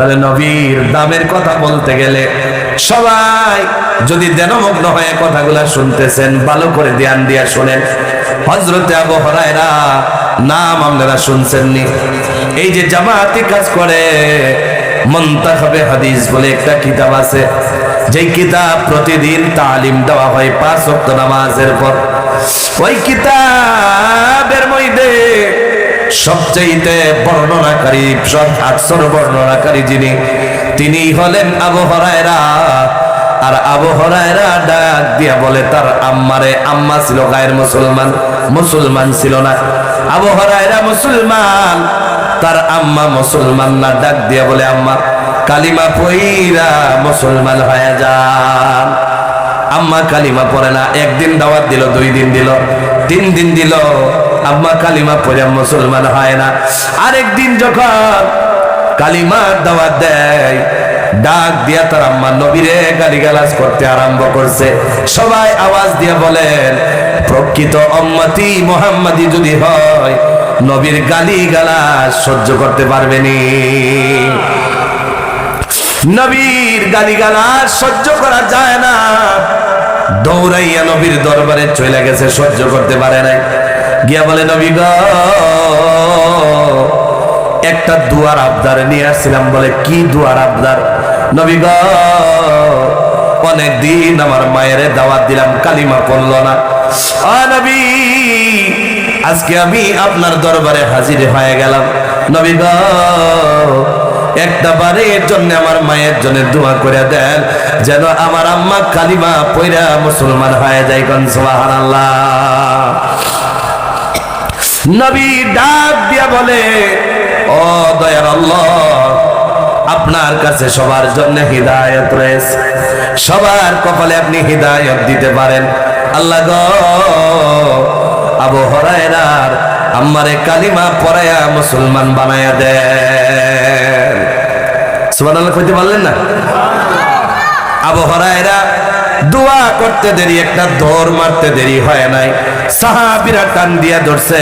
তাহলে নবীর দামের কথা বলতে গেলে সবাই যদি দেনমগ্ন হয়ে কথাগুলা শুনতেছেন, ভালো করে ধ্যান দিয়া শুনেন। হজরতে আবু হরায়রা নাম আপনারা শুনছেননি? এই যে জামাতি কাজ করে মন্তাখবে হাদিস বলে একটা কিতাব আছে। যেই কিতাব প্রতিদিন তালিম দেওয়া হয় পাঁচ ওয়াক্ত নামাজের পর। ওই কিতাবের মধ্যে সবচাইতে বর্ণনাকারী আটশোর বর্ণনাকারী যিনি তিনি হলেন আবু হরায়রা। আর আবু হরায়রা ডাক দিয়া বলে, তার আম্মারে আম্মা ছিল গায়ের মুসলমান মুসলমান ছিল না। আবু হরায়রা, মুসলমান। তার আম্মা মুসলমান না, ডাক দিয়া বলে, আম্মা, কালিমা পইরা মুসলমান হয়ে যান। আম্মা কালিমা পড়ে না, একদিন দাওয়াত দিল, দুই দিন দিল, তিন দিন দিল। আম্মা কালিমা পড়ে মুসলমান হয় না। আরেকদিন যখন কালিমার দাওয়াত দেয়, ডাক দিয়া তার আম্মা নবীরে গালিগালাজ করতে আরম্ভ করছে। সবাই আওয়াজ দিয়ে বলেন, প্রকৃত অম্মতি মোহাম্মদি যদি হয়, নবীর গালি গালাজ সহ্য করতে পারবে পারবেনি নবীর গালিগালাজ সহ্য করা যায় না। দৌড়াইয়া নবীর দরবারে চলে গেছে, সহ্য করতে পারে নাই। গিয়া বলে, নবী গ, একটা দুয়ার আবদার নিয়ে আসছিলাম। বলে, কি দুয়ার আবদার? নবী গ অনেক দিন আমার মায়ের দাওয়াত দিলাম, কালিমা পড়ল না। নবী, আজকে আমি আপনার দরবারে হাজির হয়ে গেলাম। নবী গ, একটা বারের জন্য আমার মায়ের জন্য দোয়া করে দেন, যেন আমার আম্মা কালিমা পয়রা মুসলমান হয়ে যায় কোন সুবহানাল্লাহ। নবী ডাক দিয়া বলে, ও দয়ার আল্লাহ, আপনার কাছে সবার জন্য হৃদায়ত রয়েছে। সবার কপালে আপনি হৃদায়ত দিতে পারেন। আল্লাহ আবু হরায়রার আমারে কালিমা পড়ায়া মুসলমান বানায়া দেন সুবহানাল্লাহ কইতে পারলেন না? আবু হরায়রা দোয়া করতে দেরি, একটা দৌড় মারতে দেরি হয় নাই। সাহাবিরা টান দিয়া ধরছে,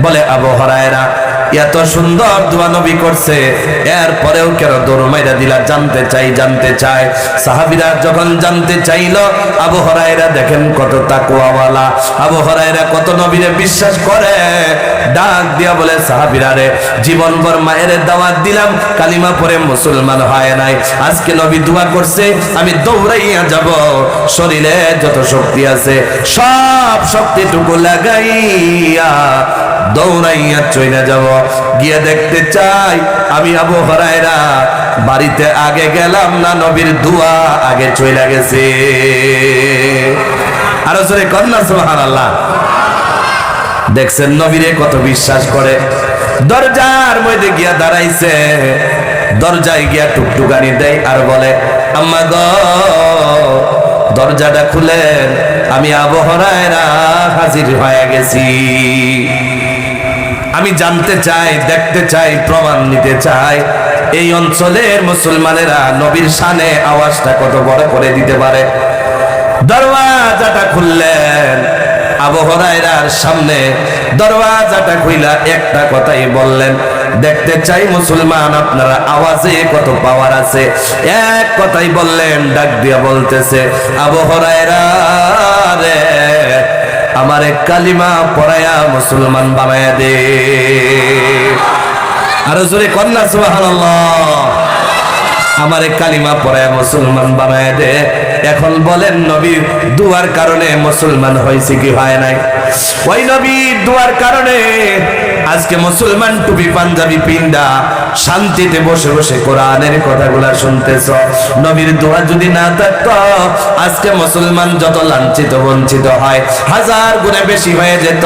বলে, আবু হরায়রা এত সুন্দর দোয়া নবী করছে। এরপরেও কেন দৌড় মাইরা দিলা? জানতে চাই জানতে চাই। সাহাবিরা যখন জানতে চাইল, আবু হরায়রা দেখেন কত তাকুয়াওয়ালা আবু হরায়রা কত নবীরে বিশ্বাস করে। ডাক দিয়া বলে, সাহাবিরা রে জীবন ভর মায়ের দাওয়াত দিলাম, কালিমা পরে মুসলমান হয় নাই। আজকে নবী দোয়া করছে, আমি দৌড়াইয়া যাব। শরীরে যত শক্তি আছে, সব শক্তিটুকু লাগাইয়া দৌড়াইয়া চইনা যাব। গিয়ে দেখতে চাই, আমি আবু হরায়রা, বাড়িতে আগে গেলাম না নবীর দোয়া, আগে চইলা গেছে। আরও জোরে কন্যা সুবহানাল্লাহ। দেখছেন নবীরে কত বিশ্বাস করে। দরজার মধ্যে গিয়া দাঁড়াইছে। দরজায় গিয়া টুকটুকানি দেয় আর বলে, আম্মা গ, দরজাটা খুলেন, আমি আবহরায়রা হাজির হয়ে গেছি। আমি জানতে চাই, দেখতে চাই, প্রমাণ নিতে চাই। এই অঞ্চলের মুসলমানেরা নবীর শানে আওয়াজটা কত বড় করে দিতে পারে। দরওয়াজাটা খুললেন, আবু হরাইরার সামনে দরওয়াজাটা খুইলা একটা কথাই বললেন, দেখতে চাই মুসলমান, আপনারা আওয়াজে কত পাওয়ার আছে? এক কথাই বললেন, ডাক দিয়া বলতেছে, আবু হরাইরা রে আমার এক কালিমা পড়ায়া মুসলমান বানায়া দে। আরও জোরে কন্যা সুবহানাল্লাহ। আমারে কালিমা পড়ায় মুসলমান বানায় দে। এখন বলেন, নবী, দুয়ার কারণে মুসলমান হয়েছে কি হয় নাই? ওই নবী, দুয়ার কারণে আজকে মুসলমান টুপি, পাঞ্জাবি পিন্ডা শান্তিতে বসে বসে কোরআনের কথাগুলা শুনতেছ। নবীর দোয়া যদি না থাকতো, আজকে মুসলমান যত লাঞ্ছিত, বঞ্চিত হয়, হাজার গুণে বেশি হয়ে যেত।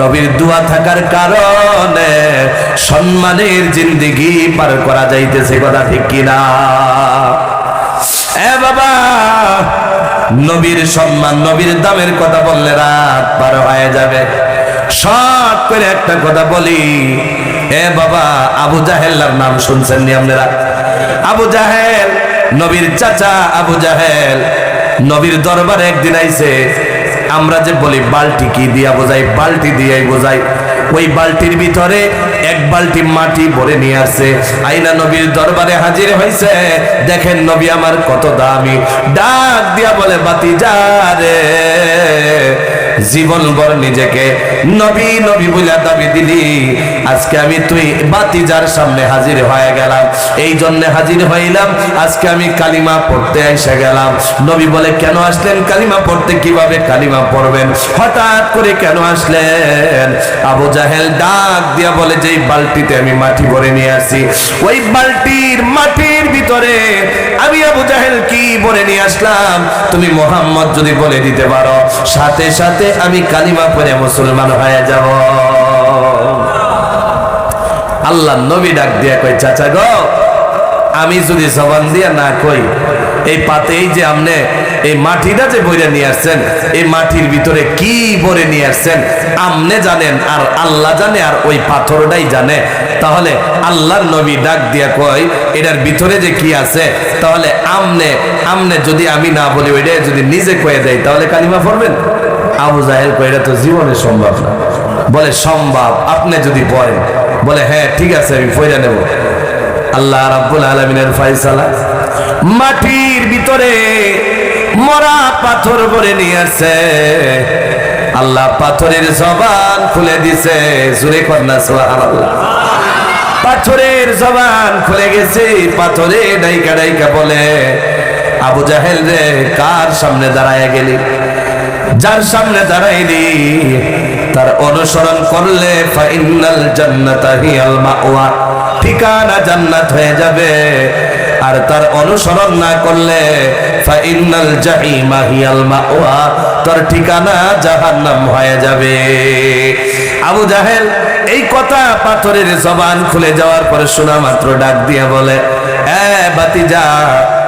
নবীর দোয়া থাকার কারণে সম্মানের জিন্দিগি পার করা যাইতেছে, কথা ঠিক কিনা? এ বাবা, নবীর সম্মান, নবীর দামের কথা বললে রাত পার হয়ে যাবে। শর্ট করে একটা কথা বলি। এ বাবা, আবু জাহেল্লার নাম শুনছেন নি আপনারা? আবু জাহেল, নবীর চাচা আবু জাহেল, নবীর দরবারে একদিন আইছে। আমরা যে বলি, বালতি কি দিয়া বোঝাই? বালতি দিয়াই বোঝাই। ওই বালতির ভিতরে এক বালতি মাটি ভরে নিয়ে আসছে। আইনা নবীর দরবারে হাজির হয়েছে দেখেন নবী আমার কত দামি। ডাক দিয়া বলে, বাতি যা রে। জীবন ভর নিজেকে নবী নবী বলে দাবি দিলি। আজকে আমি তুই বাতিজার সামনে হাজির হয়ে গেলাম। এই জন্য হাজির হইলাম, আজকে আমি কালিমা পড়তে এসে গেলাম। নবী বলে, কেন আসলেন কালিমা পড়তে? কীভাবে কালিমা পড়বেন? হঠাৎ করে কেন আসলেন? আবু জাহেল ডাক দিয়া বলে যে বালতিতে আমি মাটি ভরে নিয়ে আসি, ওই বালতির মাটির ভিতরে আমি আবু জাহেল কি ভরে নিয়ে আসলাম? তুমি মোহাম্মদ যদি বলে দিতে পারো। সাথে সাথে আমি কালিমা পড়ে মুসলমান হয়ে যাব। আল্লাহ নবী ডাক দিয়া কই চাচা গো, আমি যদি জবান দিয়া না কই, এই পাতেই যে আমনে, এই মাটিটা যে বইরে নিয়ে আসছেন, এই মাটির ভিতরে কি ভরে নিয়ে আসছেন, আমনে জানেন আর আল্লাহ জানে আর ওই পাথরটাই জানে, তাহলে আল্লাহর নবী ডাক দিয়া কই এটার ভিতরে যে কি আছে, তাহলে আমনে আমনে যদি আমি না বলি ওইটা যদি নিজে কয়ে দেয়, তাহলে কালিমা পড়বেন? আবু জাহেল এটা তো জীবনে সম্ভব না। বলে, সম্ভব, আপনি যদি পড়েন। বলে হ্যাঁ ঠিক আছে, আমি পয়রা নেব। আল্লাহ রাব্বুল আলামিনের ফয়সালা মাটির ভিতরে মরা পাথর ভরে নিয়ে আসছে। আল্লাহ পাথরের জবান খুলে দিছে। জুরে কন্যা সুবহানাল্লাহ। পাথরের জবান খুলে গেছে। পাথরে ডাইকা ডাইকা বলে, আবু জাহেল রে, কার সামনে দাঁড়ায় গেলি? যার সামনে দাঁড়াইলি, তার অনুসরণ করলে ফাইনাল জান্নাতা হিয়াল মাওয়া। ঠিকানা জান্নাত হয়ে যাবে। আর তার অনুসরণ না করলে ফাইনাল জাহিমা হিয়াল মাওয়া, তার ঠিকানা জাহান্নাম হয়ে যাবে। আবু জাহেল, এই কথা পাথরের জবান খুলে যাওয়ার পরে শোনা মাত্র ডাক দিয়া বলে, এ বাতিজা জীবন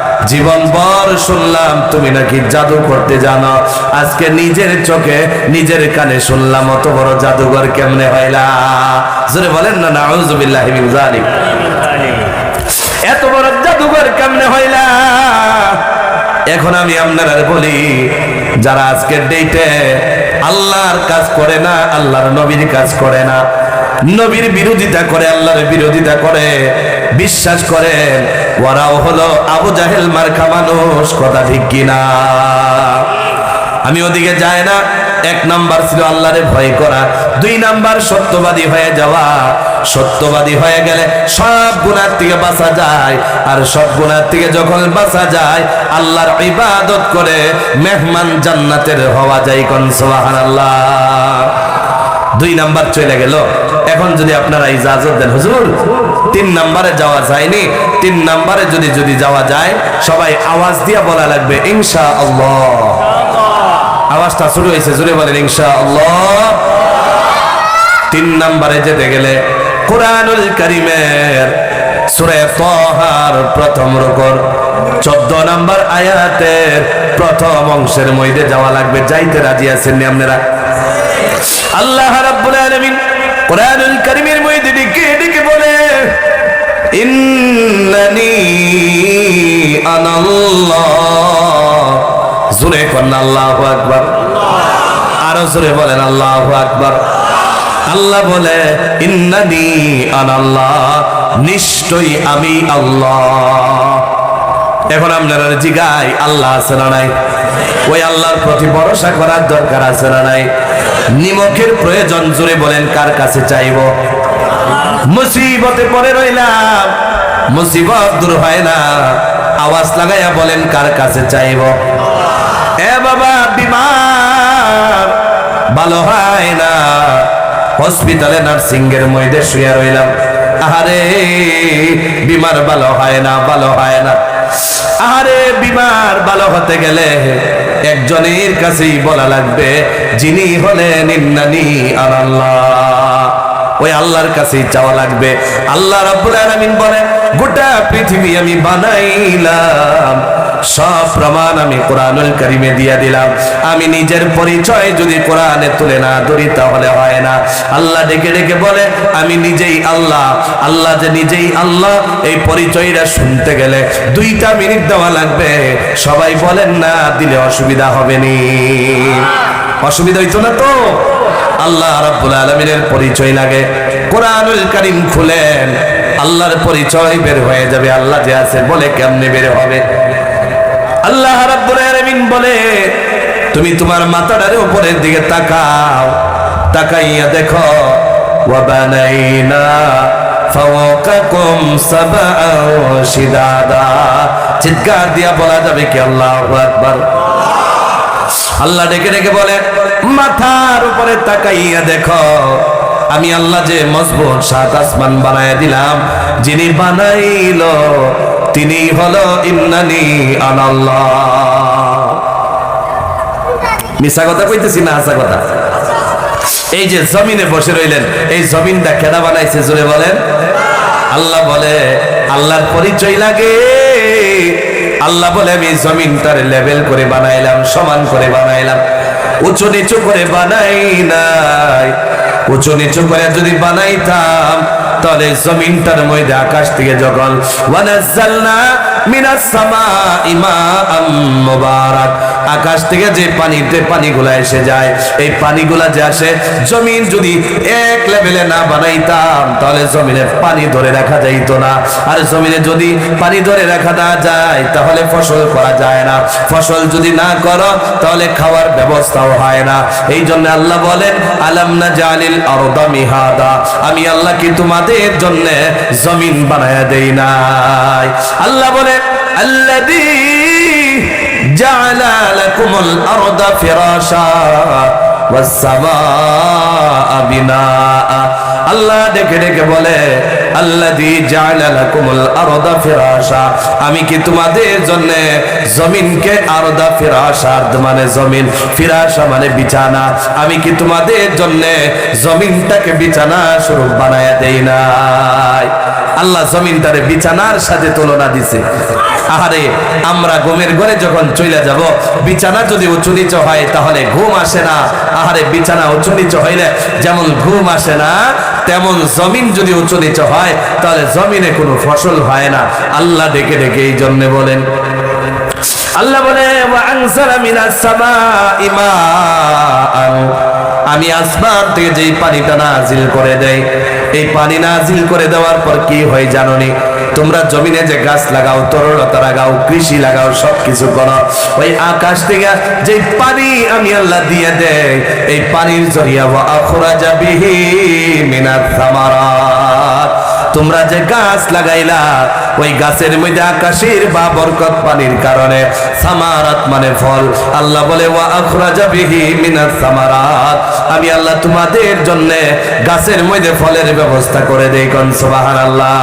বর শুনলাম, তুমি নাকি জাদু করতে জানো? আজকে নিজের চোখে নিজের কানে শুনলাম, অত বড় জাদুঘর কেমনে হইলা জোরে বলেন না নাউজুবিল্লাহি এত বড় জাদুঘর কেমনে হইলা এখন আমি আপনারা বলি, যারা আজকের ডেটে আল্লাহর কাজ করে না, আল্লাহর নবীর কাজ করে না, নবীর বিরোধিতা করে, আল্লাহর বিরোধিতা করে বিশ্বাস করেন, ওরাও হলো আবু জাহেল মার্খা মানুষ, কথা ঠিক কিনা? আমি ওদিকে যাই না, এক নাম্বার ছিল আল্লাহরে ভয় করা, দুই নাম্বার সত্যবাদী হয়ে যাওয়া। সত্যবাদী হয়ে গেলে সব গুণার থেকে বাঁচা যায়, আর সব গুণার থেকে যখন বাঁচা যায়, আল্লাহর ইবাদত করে মেহমান জান্নাতের হওয়া যায় কোন, সুবহানাল্লাহ। দুই নাম্বার চলে গেল। এখন যদি আপনারা ইজাজত দেন, হুজুর, তিন নাম্বারে যাওয়া যায়নি, তিন নাম্বারে যদি যদি যাওয়া যায়, সবাই আওয়াজ দিয়া বলা লাগবে ইনশা আল্লাহ আওয়াজটা শুরু হয়েছে জুড়ে বলেন ইনশা আল্লাহ তিন নাম্বারে যেতে গেলে কোরআনুল করিমের সুরে তহার প্রথম রুকর, চোদ্দ নাম্বার আয়াতের প্রথম অংশের মধ্যে যাওয়া লাগবে, যাইতে রাজি আছেন আপনারা? আল্লাহ রাব্বুল আলামিন কোরআনুল কারীমের মধ্যে ডেকে ডেকে বলে, ইন্নানি আনাল্লাহ। জোরে কন্না আল্লাহু আকবার। আরও জোরে বলেন, আল্লাহু আকবার। আল্লাহ বলে, ইন্নানি আনাল্লাহ, নিশ্চয়ই আমি আল্লাহ। এখন আপনারা জিগাই আল্লাহ আছে না নাই? ওই আল্লাহর প্রতি ভরসা করার দরকার আছে না নাই? নিমকের প্রয়োজন জুড়ে বলেন, কার কাছে চাইব? মুসিবতে পড়ে রইলাম, মুসিবত দূর হয় না। আওয়াজ লাগাইয়া বলেন, কার কাছে চাইব? এ বাবা, বিমার ভালো হয় না। হসপিটালে নার্সিং এর মধ্যে শুয়ে রইলাম। আহারে, বিমার ভালো হয় না, ভালো হয় না। আহারে, বিমার ভালো হতে গেলে একজনের কাছেই বলা লাগবে, যিনি হলেন ইন্নানি আর আল্লাহ। ওই আল্লাহর কাছেই চাওয়া লাগবে। আল্লাহ রাব্বুল আলামিন বলে গোটা পৃথিবী আমি বানাইলাম। সব প্রমাণ আমি কোরআনুল কারিমে দিয়ে দিলাম। আমি নিজের পরিচয় যদি কোরআনে তুলে না ধরি তাহলে হয় না। আল্লাহ ডেকে ডেকে বলে, আমি নিজেই আল্লাহ। আল্লাহ যে নিজেই আল্লাহ, এই পরিচয়টা শুনতে গেলে দুইটা মিনিট দেওয়া লাগবে। সবাই বলেন না, দিলে অসুবিধা হবে নি। অসুবিধা হইতো না তো? আল্লাহ রাব্বুল আলামিনের পরিচয় লাগে। কোরআনুল কারীম খুলেন, আল্লাহর পরিচয় বের হয়ে যাবে। আল্লাহ যে আছে বলে কেমনে বের হবে? আল্লাহ রাব্বুল আলামিন বলে, তুমি তোমার মাথাটার উপরের দিকে তাকাও, তাকাইয়া দেখো ওয়াবানাইনা ফাওকাকুম সাবআও শিদাদা। চিৎকার দিয়া বলা যাবে কি আল্লাহু আকবার? আল্লাহ ডেকে ডেকে বলে, মাথার উপরে তাকাইয়া দেখো, আমি আল্লাহ যে মজবুত সাত আসমান বানায় দিলাম, যিনি বানাইলো তিনি হলো ইন্নানি আনাল্লাহ। মিশা কথা কইতেছি না হাসা কথা? এই যে জমিনে বসে রইলেন, এই জমিনটা কেনা বানাইছে, জোরে বলেন? আল্লাহ বলে, আল্লাহর পরিচয় লাগে। আল্লাহ বলে, আমি জমিনটার লেভেল করে বানাইলাম, সমান করে বানাইলাম। উঁচু নিচু করে বানাই নাই। উঁচু নিচু করে যদি বানাইতাম তাহলে জমিনটার মধ্যে আকাশ থেকে যখন আকাশ থেকে যে পানিতে পানিগুলা এসে যায়, এই পানিগুলা যে আসে, জমিন যদি এক লেভেলে না বানাইতাম, তাহলে জমিনে পানি ধরে রাখা যাইত না। আর জমিনে যদি পানি ধরে রাখা না যায়, তাহলে ফসল করা যায় না। ফসল যদি না করো, তাহলে খাওয়ার ব্যবস্থাও হয় না। এই জন্য আল্লাহ বলেন, আলাম না জালিল আরদা মিহাদা? আমি আল্লাহ কি তোমাদের তাদের জন্য জমিন বানায়া দেই নাই। আল্লাহ বলে আল্লাদি জালা আল্লাহ ডেকে ডেকে বলে আমি কি তোমাদের জন্য জমিনকে আরদা ফিরাশা মানে জমিন, ফিরাশা মানে বিছানা? আমি কি তোমাদের জন্য জমিনটাকে বিছানা স্বরূপ বানায়া দেই নাই? আল্লাহ জমিনটারে বিছানার সাথে তুলনা দিছে। আহারে, আমরা ঘুমের ঘরে যখন চলে যাব, বিছানা যদি উঁচু নিচু হয় তাহলে ঘুম আসে না। আহারে, বিছানা উঁচু নিচু হইলে যেমন ঘুম আসে না, তেমন জমিন যদি উঁচু নিচু হয় তাহলে জমিনে কোনো ফসল হয় না। আল্লাহ ডেকে ডেকে এই জন্য বলেন, আল্লাহ বলে আমি আসমান থেকে যেই পানিটা নাজিল করে দেই, এই পানি নাজিল করে দেওয়ার পর কি হয় জানোনি? তোমরা জমিনে যে গাছ লাগাও, তরলতা লাগাও, কৃষি লাগাও সব কিছু করো। ওই আকাশ থেকে যে পানি আমি আল্লাহ দিয়ে দেয় এই পানির জরিয়া, ওয়া আখরাজা বিহি মিনাত সামারাত। তোমরা যে গাছ লাগাইলা, ওই গাছের মধ্যে আকাশের বা বরকত পানির কারণে সামারাত মানে ফল। আল্লাহ বলে, ওয়া আখরাজা বিহি মিনাস সামারাত। আমি আল্লাহ তোমাদের জন্য গাছের মধ্যে ফলের ব্যবস্থা করে দেই, কোন সুবহানাল্লাহ।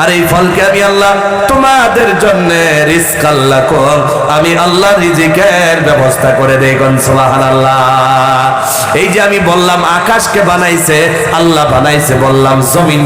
আর এই ফলকে আমি আল্লাহ তোমাদের জন্য রিস্ক আল্লাহ কর। আমি আল্লাহ রিজিকের ব্যবস্থা করে দেই, কোন সুবহানাল্লাহ। এই যে আমি বললাম, আকাশকে বানাইছে, আল্লাহ বানাইছে, বললাম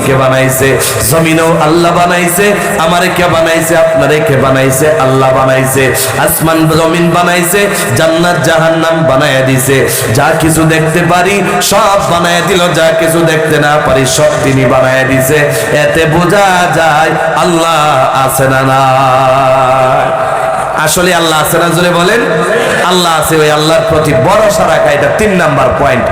জমিনকে বানাইছে? জমিনও আল্লাহ বানাইছে, আমারে কে বানাইছে? আপনারে কে বানাইছে? আল্লাহ বানাইছে। আসমান, জমিন বানাইছে, জান্নাত, জাহান্নাম বানায়া দিছে। যা কিছু দেখতে পারি, সব বানায়া দিল। যা কিছু দেখতে না পারি, সব তিনি বানায়া দিছে। এতে বোঝা যায়, আল্লাহ আছে না না আসলে আল্লাহ আছে না, জোরে বলেন। আল্লাহ আছে ওই আল্লাহর প্রতি বড় সারা এটা তিন নাম্বার পয়েন্ট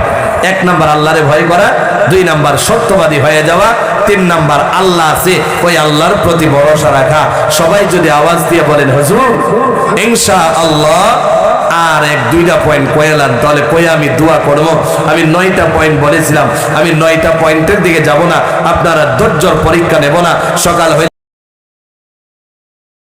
এক নাম্বার আল্লাহরে ভয় করা, দুই নাম্বার সত্যবাদী হয়ে যাওয়া, তিন নাম্বার আল্লাহ আছে, ওই আল্লাহর প্রতি ভরসা রাখা। সবাই যদি আওয়াজ দিয়ে বলেন, হুজুর ইনশা আল্লাহ আর এক, দুইটা পয়েন্ট কয়েলার দলে কয়ে আমি দোয়া করব। আমি নয়টা পয়েন্ট বলেছিলাম, আমি নয়টা পয়েন্টের দিকে যাব না, আপনারা ধৈর্যর পরীক্ষা নেব না। সকাল হয়ে